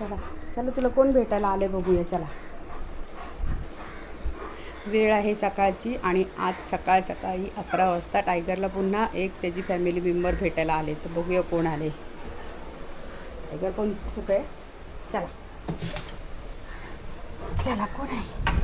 चला. चला तुला कोण भेटायला आले बघूया चला. वेळ आहे सकाळची आणि आज सकाळ सकाळी अकरा वाजता टायगरला पुन्हा एक त्याची फॅमिली मेंबर भेटायला आले. तर बघूया कोण आले. टायगर कोण चुक आहे चला. चला कोण आहे?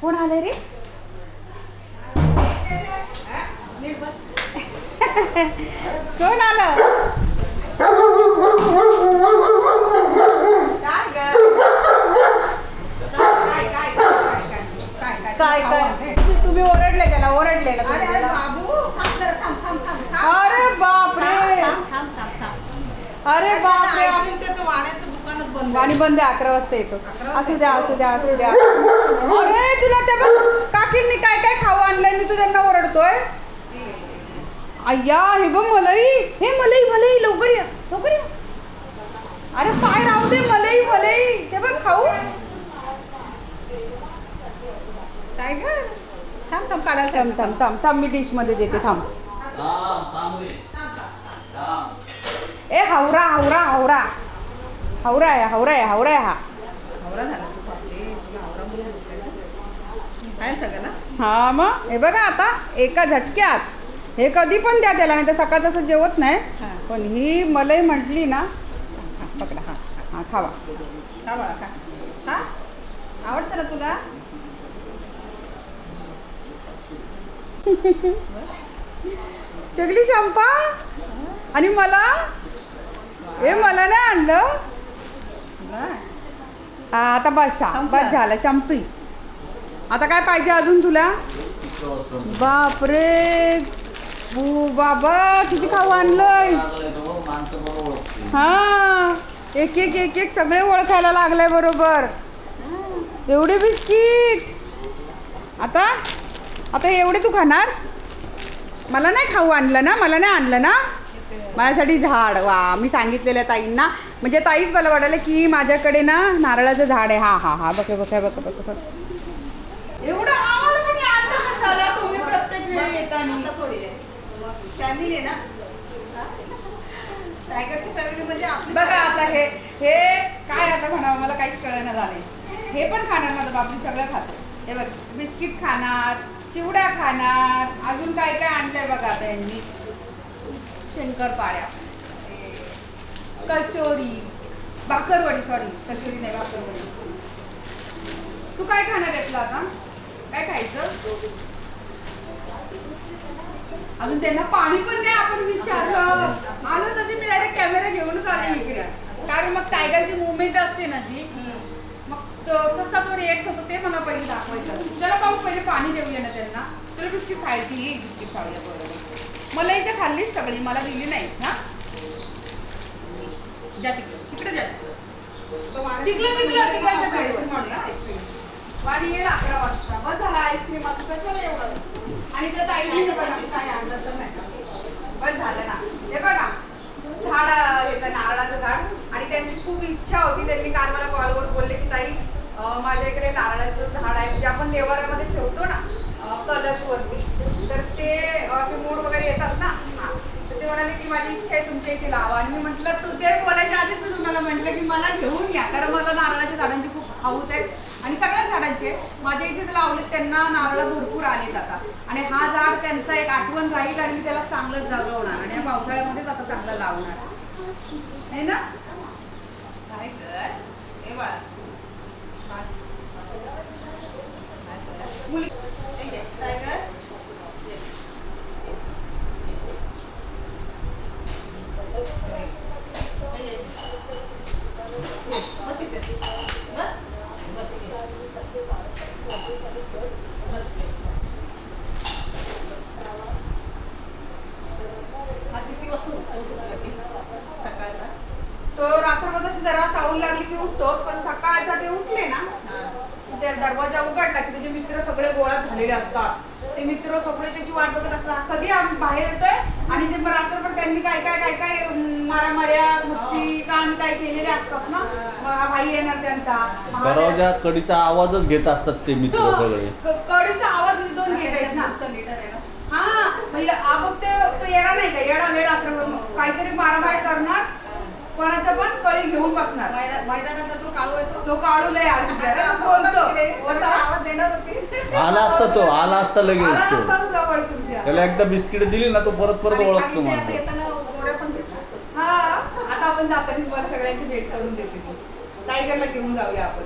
कोण आले रे? कोण आलं काय काय तुम्ही ओरडले त्याला ओरडले ना तुम्ही त्याला? अरे बापरे पाणी बंद अकरा वाजता येतो. असू द्या असू द्या असू द्या. अरे तुला त्या बघ, काकींनी काय काय खाऊ आणलंय मी तू त्यांना ओरडतोय. अय्या हे बघ मलई. हे मलई मलई लवकर या लवकर या. अरे पाय राहू दे मलई मलई. ते बघ खाऊ. थांब थांब थांब थांब मी डिशमध्ये देते थांब. ए हावरा हावरा हावरा. हावरा आहे हावरा आहे हावरा आहे हा. हा मग? हे बघा आता एका झटक्यात. हे कधी पण द्या त्याला नाही तर सकाळचं असं जेवत नाही. हा. पण ही मलई म्हटली ना हा, पकडा हा हा खावा. आवडतं ना तुला? सगळी शंपा? आणि मला? हे मला नाही आणलं. हा आता बस शा. बस झालं शंपी आता काय पाहिजे अजून तुला? बापरे. बाबा किती खाऊ आणलंय. हा. एक एक एक एक सगळे ओळखायला लागले बरोबर. एवढे बिस्किट. आता? आता एवढे तू खाणार? मला नाही खाऊ आणलं ना मला नाही आणलं ना? माझ्यासाठी झाड वा मी सांगितलेलं ताईंना. म्हणजे ताईच मला वाटलं की माझ्याकडे ना नारळाचं झाड आहे. हा हा हा बघ बघ बघ बघ बघ एवढं आम्हाला पण आणलं कशाला? तुम्ही प्रत्येक वेळी येताना. थोडी फॅमिली आहे? ना? टायगरची फॅमिली म्हणजे आपली बघा आता हे हे काय आता म्हणावं मला काहीच कळना झाले. हे पण खाणार माझं बापू सगळं खातं. हे बघ बिस्किट खाणार चिवडा खाणार अजून काय काय आणलंय बघा आता यांनी. शंकरपाळ्या कचोरी भाकरवडी सॉरी कचोरी नाही भाकरवडी. तू काय खाणार यातलं आता? काय खायचं? अजून त्यांना पाणी पण नाही आपण विचारलं. आलो तसे मी डायरेक्ट कॅमेरा घेऊनच आले इकडे. कारण मग टायगरची मुवमेंट असते ना जी. मग कसा तो रिएक्ट होतो ते मला पहिले दाखवायचं. चला पाहू पहिले पाणी देऊया ना त्यांना. तुला बिस्किट खायची बिस्किट खाऊया बरोबर मला इथे खाल्लीच सगळी मला दिली नाही हा? जा तिकडे तिकडे जा. तिकडं- तिकडं-. वाडी येईल अकरा वाजता. बस झाला आईस्क्रीम कशाला एवढं? आणि त्या ताईने बघा काय आणलं तर नाही पण झालं ना. हे बघा झाड येतं नारळाचं झाड. आणि त्यांची खूप इच्छा होती त्यांनी काल मला कॉलवर बोलले की ताई माझ्या इकडे नारळाचं झाड आहे. म्हणजे आपण देवाऱ्यामध्ये ठेवतो ना कलशवरती ते असे मूड वगैरे येतात ना? हा. तर ते म्हणाले की माझी इच्छा आहे तुमच्या इथे लावा. आणि मी म्हटलं तू ते बोलायच्या आधीच मी तुम्हाला म्हटलं की मला घेऊन या. कारण मला नारळाच्या झाडांची खूप हाऊस आहे. आणि सगळ्याच झाडांचे माझ्या इथे लावलेत लावले त्यांना नारळ भरपूर आलेत आता. आणि हा झाड त्यांचं एक आठवण राहील आणि मी त्याला चांगलं जगवणार. आणि या पावसाळ्यामध्येच आता चांगलं लावणार. आहे ना? काय कर हे बाळा. मुली काय कर टायगर हे घे. बस इथे. बस. बस इथे. बस. हा किती वाजता उठतो तुला की? सकाळचा तो रात्रभर तशी जरा चावून लागली की उठतोच पण सकाळचा ते उठले ना. त्या दरवाजा उघडला की त्याचे मित्र सगळे गोळा झालेले असतात ते मित्र सगळे त्याची वाट बघत असतात. कधी आम्ही बाहेर येतोय आणि ते मग रात्रभर त्यांनी काय काय काय काय मारामाऱ्या मस्ती कान काय केलेले असतात ना? मग हा भाई येणार त्यांचा. हा दरवाजा कडीचा आवाजच घेत असतात ते मित्र सगळे. क- कडीचा आवाज मी दोन घेत आहेत ना. हा म्हणजे आपण ते तो येडा नाही का? लय रात्रभर मग. काहीतरी मारामारी करणार कोणाच्या पण कळी घेऊन बसणार. मैदा- मैदानाचा तो काळू आहे तो. तो काढू लय आला असता तो आला असता लगेच तो. त्याला एकदा बिस्किट दिली ना तो परत परत ओळखतो. हा. आता आपण जाताना तुम्हाला सगळ्यांची भेट करून देते मी. टायगरला घेऊन जाऊया आपण.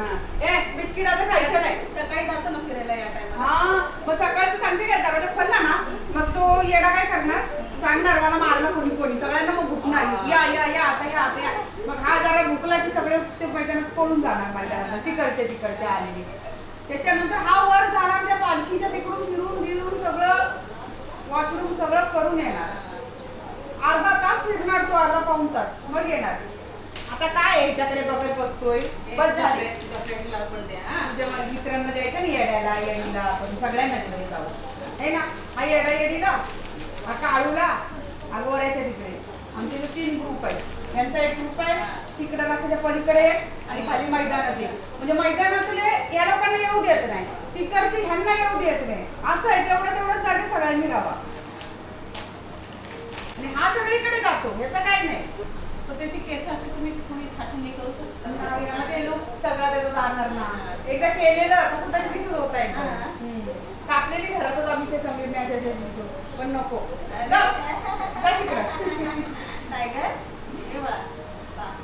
ए बिस्किट आता खायचं नाही. सकाळी जातो ना फिरायला या टायमाला हा मग सकाळचं सांगते काय दरवाजा खोलला ना मग तो येडा काय करणार? सांगणार मला मारलं कोणी कोणी. सगळ्यांना मग भुकणार या या या आता या आता या. मग हा जरा भुकला की सगळे ते मैदानात पळून जाणार मैदानात. तिकडचे तिकडचे आलेले. त्याच्यानंतर हा वर जाणार त्या पालखीच्या तिकडून फिरून फिरून सगळं वॉशरूम सगळं करून येणार. अर्धा तास फिरणार तो अर्धा पाऊण तास. मग येणार. आता काय आहे ह्याच्याकडे बघत बसतोय? बस झाले. तुझ्या पण मित्रांना जायचं ना येड्याला येडीला आपण सगळ्यांना घेऊन जाऊ. है ना? हा येडा येडीला हा काळूला हा गोऱ्याच्या तिकडे. आमचे इथे तीन ग्रुप आहेत. यांचा एक ग्रुप आहे तिकडे रस्त्याच्या पलीकडे एक आणि खाली मैदानात एक. म्हणजे मैदानातले या लोकांना येऊ देत नाही. तिकडचे ह्यांना येऊ देत नाही. असं आहे तेवढं तेवढं जागे सगळ्यांनी राहा आणि हा सगळीकडे जातो ह्याचं काही नाही. त्याची केस अशी तुम्ही थोडी हे करू शकता. ते लोक सगळं त्याचं जाणार ना. एकदा केलेलं कसं तरी दिसत होत आहे. हा. कापलेली घरातच आम्ही ते न्यायच्या शेजारी पण नको. वा.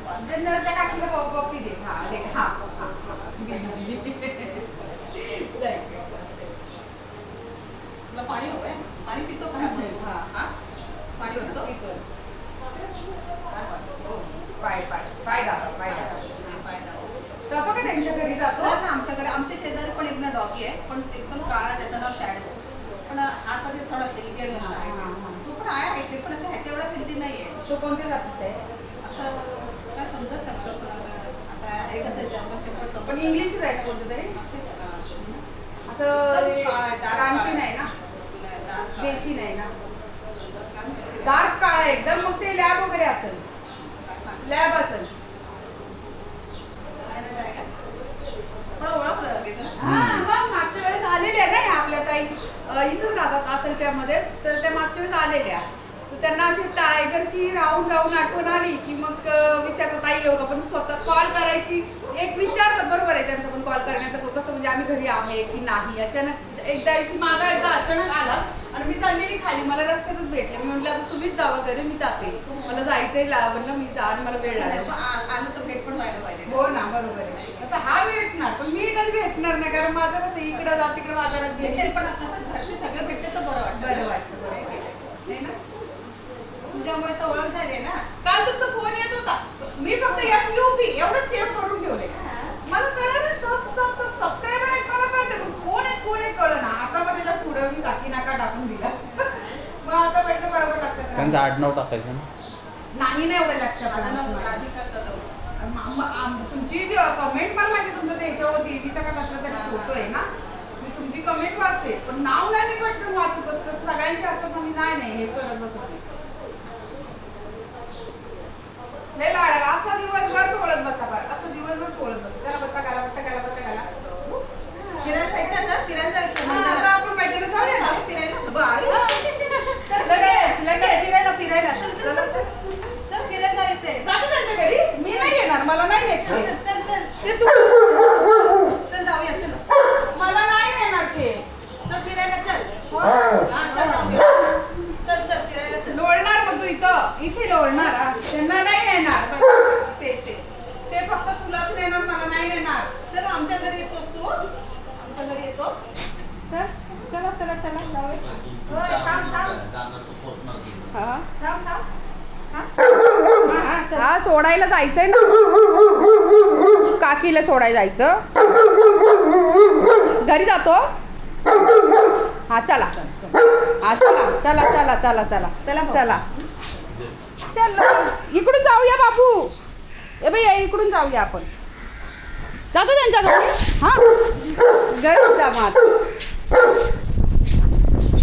म्हणजे नरच्या काकीला पप्पी दे. हा दे. हा पाणी हवंय? पाणी पितो? हा. पाणी पितो. काय पाणी? हो. पाय पाय पाय दाबा पाय दाबा. हा, पाय दाबा. जातो का त्यांच्या घरी जातो? तर ना आमच्याकडे. आमच्या शेजारी पण एक ना डॉगी आहे पण एकदम काळा त्याचं नाव शॅडो पण हा तरी थोडा हा, आहे. हा, हा. तो पण आहे हेल्दी पण असं ह्याच्या एवढा हेल्दी नाही आहे तो कोणत्या जातीचा आहे? असं काय समजत नाही मला पण आता आता हे कसं जर्मन शेफर्ड समजत पण इंग्लिशच आहे कोणतं तरी? असे, हा. काळा. नाही ना. देशी नाही ना? डार्क काळा एकदम मग ते लॅब वगैरे असेल. लॅब असेल? हा, मागच्या वेळेस आलेल्या नाही आपल्या ताई. इथंच राहतात असलप्यामध्ये तर त्या मागच्या वेळेस आलेल्या. तर त्यांना अशी टायगरची राहून राहून आठवण आली की मग विचारतात ताई येऊ का पण स्वतः कॉल करायची. एक विचारतात बरोबर आहे त्यांचा पण कॉल करण्याचं कसं म्हणजे आम्ही घरी आहे की नाही? अचानक एकदा दिवशी मागा एकदा अचानक आला. आणि मी चाललेली खाली मला रस्त्यातच भेटले. मी म्हटलं आता तुम्हीच जावं घरी मी जाते. मला जायचंय ला म्हणलं मी जा आणि मला वेळ लागेल. आलं तर भेट पण व्हायला पाहिजे. हो ना बरोबर आहे. असं हा भेटणार पण मी कधी भेटणार नाही कारण माझं कसं इकडं जा तिकडं बाजारात गेले. भेटेल पण आता घरचे सगळे भेटले तर बरं वाटतं. बरं वाटतं बरं वाटतं. नाही ना? तुझ्यामुळे तर ओळख झाली ना? काल तुमचा फोन येत होता. मी फक्त एस यू पी एवढं सेव्ह करून ठेवले मला कळलं सब सब सब सबस्क्रायबर आहेत मला कळते पण कोण आहे कोण आहे कळलं ना आता मग त्याच्या पुढे मी साकी नाका टाकून दिला मग आता म्हटलं बरोबर लक्षात त्यांचं. आडनाव टाकायचं ना. नाही ना एवढं लक्षात. राधिका सदव आम- आम- तुमची कमेंट मला माहिती तुमचं ते याच्यावर देवीचा का कसला तरी फोटो आहे ना. मी तुमची कमेंट वाचते. पण नाव नाही मी वाचत बसत सगळ्यांचे असतात ना मी नाही नाही हे करत बसत नाही. लय लाडाला असा दिवसभर सोडत बसा बरं असं दिवसभर सोडत बसा चला बत्ता घाला बत्ता घाला बत्ता घाला फिरायला जायचं आता फिरायला जायचं हा, आता मंदिरात. आपण मैदानात चल, जाऊया ना. जाऊ फिरायला बाई. चल, लगेच, फिरायला, लगेच. चल, फिरायला. चल चल चला, चल. चल फिरायला जायचंय. जातो त्यांच्या घरी? मी नाही येणार मला नाही चल न्यायचं चल चल. ते तू चल जाऊया चल. मला नाही नेणार ते. चल फिरायला चल. हा चल जाऊया चल चल फिरायला चल लोळणार मग तू इथं इथे लोळणार हा. त्यांना नाही नेणार ते ते ते फक्त तुलाच नेणार मला नाही नेणार चल आमच्या घरी येतोस तू आमच्या घरी येतो चल चला चला चला जाऊया होय, थांब थांब थांब थांब हा? हा सोडायला जायचंय ना. काकीला सोडायला जायचं. घरी जातो. हा चला. हा चला. चला चला चला चला. चला. चला. चल. इकडून जाऊया बाबू. ए बाई इकडून जाऊया आपण. जातो त्यांच्या घरी. हा. घरीच जा मग आता.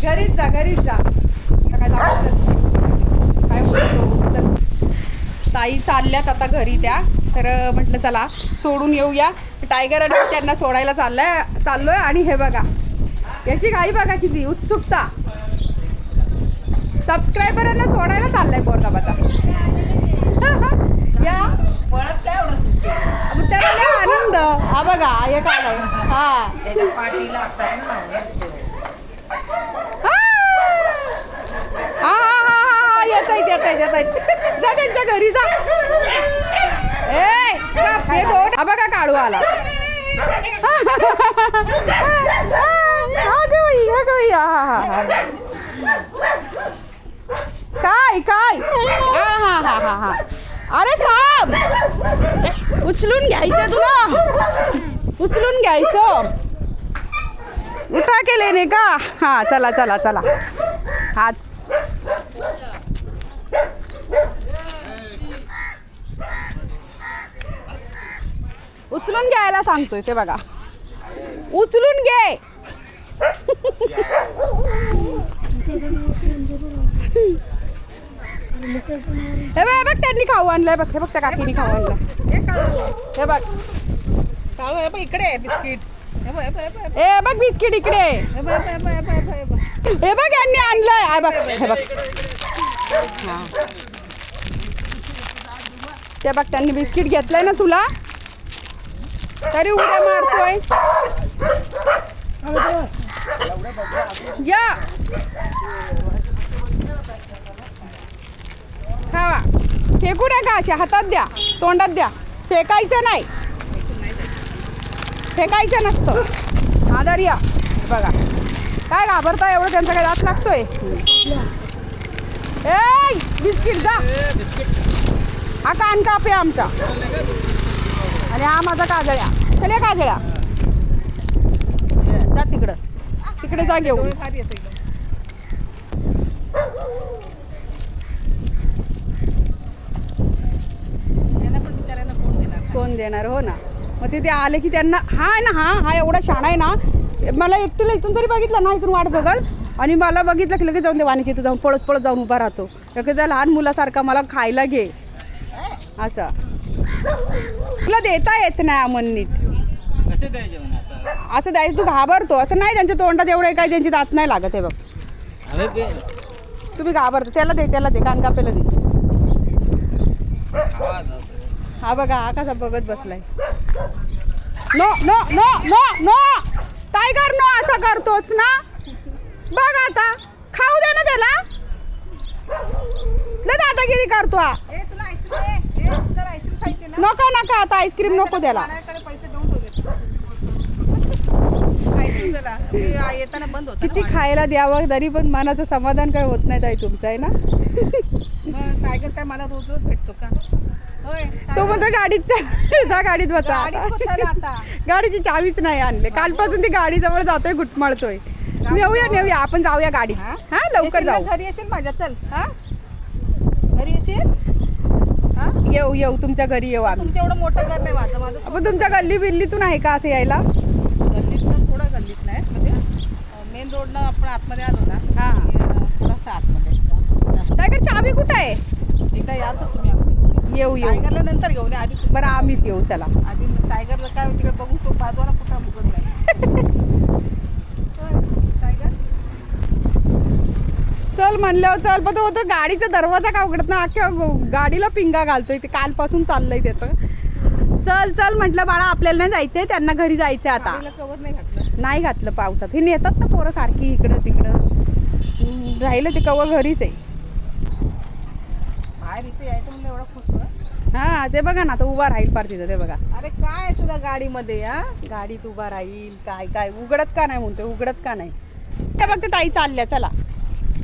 घरीच जा घरीच जा. काय? काय ताई चालल्यात आता घरी त्या. तर म्हटलं चला सोडून येऊया. टायगर आणि त्यांना सोडायला चाललाय चाललोय. आणि हे बघा याची घाई बघा किती उत्सुकता. सबस्क्रायबरांना सोडायला चाललाय बोरगाबाचा या. त्याला आनंद. हा बघा हा हा. हा. हा हा येत आहेत येत आहेत येत आहेत जा त्यांच्या घरी जा. ए जा, हे बघा काळू आला. काय काय? हा हा हा हा हा. अरे थांब. उचलून घ्यायचं तुला. उचलून घ्यायचं. उठा केले नाही का? हा चला चला चला. हात उचलून घ्यायला सांगतोय ते बघा. उचलून घे. हे बघ बघ त्यांनी खाऊ आणलंय बघ हे बघ त्या काकीने खाऊ आणलं हे बघ. काळू हे बघ इकडे बिस्किट. हे बघ ए बिस्किट इकडे. हे बघ यांनी आणलंय. बघ हे बघ. ते बघ त्यांनी बिस्किट घेतलंय ना तुला? तरी उड्या मारतोय. या खावा. फेकू नका अशा? हातात द्या. तोंडात द्या. फेकायचं नाही. फेकायचं नसतं. आधार या. बघा. काय घाबरता एवढं त्यांचा काय दात लागतोय? ए बिस्किट जा. हा कान कापे आमचा. आणि हा माझा काजळ्या. चल या काजळ्या. जा तिकडं. तिकडे जा घेऊन. पण बिचाऱ्यांना कोण देणार कोण देणार हो ना. मग तिथे आले की त्यांना हा आहे ना हा हा एवढा शाणा आहे ना. मला एकटीला इथून तरी बघितलं ना इथून वाट बघाल आणि मला बघितलं की लगेच जाऊन दे वाणीची इथं जाऊन पळत पळत जाऊन उभा राहतो. लगेच लहान मुलासारखा मला खायला घे. असं. तुला देता येत नाही अमन नीट. असं द्यायचं तू घाबरतो. असं नाही त्यांच्या तोंडात एवढे काय त्यांची दात नाही लागत हे बघ. अरे ते तुम्ही घाबरतो. त्याला दे त्याला दे. कान कापेला दे. हा बघा हा कसा बघत बसलाय. No no no no no! Tiger no असं करतोच ना? बघ आता. खाऊ दे ना त्याला. दादागिरी करतो हा ए तुला आईस्क्रीम ए जर आईस्क्रीम खायची ना नको नका आता आईस्क्रीम नको माझ्याकडे पैसे देऊन ठेवले. येताना बंद होता किती खायला द्यावं तरी पण मनाचं समाधान काय होत नाही ताई तुमचं आहे ना? मग टायगर काय मला रोज रोज भेटतो का? होय तो. म्हणतो गाडीत चा- जा गाडीत बसा गाडीची चावीच नाही आणले. कालपासून ती गाडी जवळ जातोय घुटमळतोय. नेऊया नेऊया आपण जाऊया गाडीत. हा? लवकर जाऊ. घरी येशील माझ्या? चल हा? घरी हा येऊ येऊ तुमच्या घरी येऊ आम्ही. तुमचं एवढं मोठं घर नाही माझं माझं आपण तुमच्या गल्ली बिल्लीतून आहे का असं यायला? गल्लीत पण थोडं गल्लीत नाही म्हणजे मेन रोडनं आपण आतमध्ये आलो ना हा. की, अं, थोडासा आतमध्ये. टायगर चावी कुठं आहे? एकदा याल तर तुम्ही आमच्या येऊ येऊ. टायगरला नंतर घेऊन या आधी तुम्ही- बरं आम्हीच येऊ चला. आधी टायगरला काय तिकडे बघून तो बाजूला कुठं बघत नाही होय, टायगर चल म्हणल्यावर चल पण तो होतो गाडीचा दरवाजा का उघडत ना अख्ख्या गाडीला पिंगा घालतोय ते कालपासून चाललंय त्याचं चल चल म्हटलं बाळा आपल्याला नाही जायचंय त्यांना घरी जायचंय आता. कवर नाही घातलं. नाही घातलं पावसात. हे नेतात ना पोरं सारखी इकडं तिकडं. राहिलं ते कवा घरीच आहे. हा ते बघा ना आता उभा राहील पार तिथं ते बघा. अरे काय तुझ्या गाडीमध्ये हा? गाडीत उभा राहील काय काय उघडत का नाही म्हणते उघडत का नाही? त्या बघ ताई चालल्या चला.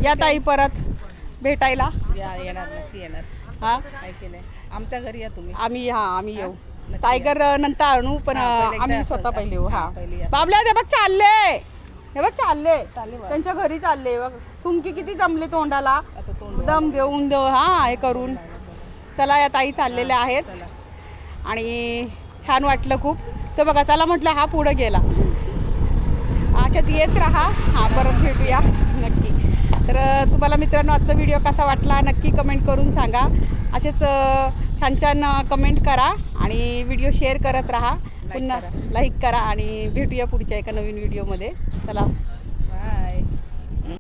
या ताई परत भेटायला. या येणार नक्की येणार. हा? काय आमच्या घरी या तुम्ही. आम्ही हा आम्ही येऊ. नक्की टायगर नंतर आणू पण हा, पहिले आम्ही स्वतः पहिले येऊ हा, हा. पहिले या. बाबल्या ते बघ चालले. हे बघ चालले. त्यांच्या घरी चालले. बघ थुंकी किती जमले तोंडाला. आता तोंड दम देऊन देऊ हा हे करून. चला या ताई चाललेल्या आहेत. चला. आणि छान वाटलं खूप. तर बघा चला म्हटलं हा पुढं गेला. अशात येत राहा. हा परत भेटूया. तर तुम्हाला मित्रांनो आजचा व्हिडिओ कसा वाटला नक्की कमेंट करून सांगा. असेच छान छान कमेंट करा आणि व्हिडिओ शेअर करत राहा. पुन्हा. लाईक करा आणि भेटूया पुढच्या एका नवीन व्हिडिओमध्ये चला.